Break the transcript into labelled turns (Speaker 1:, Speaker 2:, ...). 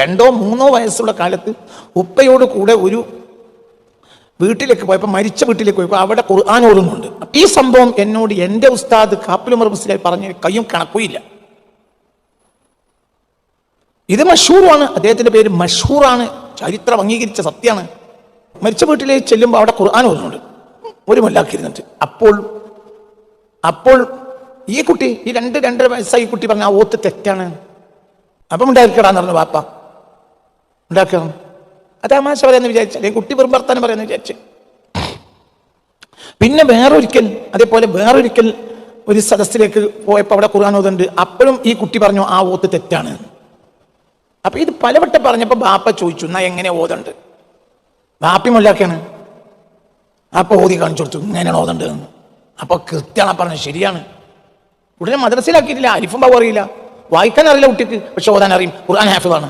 Speaker 1: രണ്ടോ മൂന്നോ വയസ്സുള്ള കാലത്ത് ഉപ്പയോട് കൂടെ ഒരു വീട്ടിലേക്ക് പോയപ്പോൾ മരിച്ച വീട്ടിലേക്ക് പോയപ്പോൾ അവിടെ ഖുർആൻ ഓതുന്നുണ്ട് ഈ സംഭവം എന്നോട് എന്റെ ഉസ്താദ് കാപ്പിലുമർ മുസ്ലിം പറഞ്ഞ കയ്യും കണക്കുമില്ല. ഇത് മഷൂറാണ്. അദ്ദേഹത്തിന്റെ പേര് മഷൂറാണ്. ചരിത്രം അംഗീകരിച്ച സത്യമാണ്. മരിച്ച വീട്ടിലേക്ക് ചെല്ലുമ്പോൾ അവിടെ ഖുർആൻ ഓരുന്നുണ്ട് ഒരു മല്ലാക്കിരുന്നിട്ട്. അപ്പോൾ അപ്പോൾ ഈ കുട്ടി ഈ രണ്ട് രണ്ടര വയസ്സായി കുട്ടി പറഞ്ഞ ആ ഓത്ത് തെറ്റാണ്. അപ്പം ഉണ്ടായിരിക്കടാന്ന് പറഞ്ഞു വാപ്പ. ഉണ്ടാക്കണം അത് തമാശ പറയാന്ന് വിചാരിച്ചു. അല്ലെങ്കിൽ കുട്ടി വെറും വർത്താനം പറയാന്ന് വിചാരിച്ചു. പിന്നെ വേറൊരിക്കൽ അതേപോലെ വേറൊരിക്കൽ ഒരു സദസ്സിലേക്ക് പോയപ്പോൾ അവിടെ ഖുർആൻ അപ്പോഴും ഈ കുട്ടി പറഞ്ഞു ആ ഓത്ത് തെറ്റാണ്. അപ്പൊ ഇത് പലവട്ടം പറഞ്ഞപ്പോൾ ബാപ്പ ചോദിച്ചു എന്നാ എങ്ങനെ ഓതുണ്ട്? ബാപ്പി മുല്ലാക്കാണ്. അപ്പൊ ഓതി കാണിച്ചു കൊടുത്തു ഇങ്ങനെയാണ് ഓതണ്ട് അപ്പൊ കൃത്യമാണ് പറഞ്ഞത് ശരിയാണ്. ഉടനെ മദ്രസിലാക്കിയിട്ടില്ല അരിഫും ബാബു അറിയില്ല. വായിക്കാൻ അറിയില്ല കുട്ടിക്ക് പക്ഷെ ഓതാൻ അറിയും. ഖുർആൻ ഹാഫിദാണ്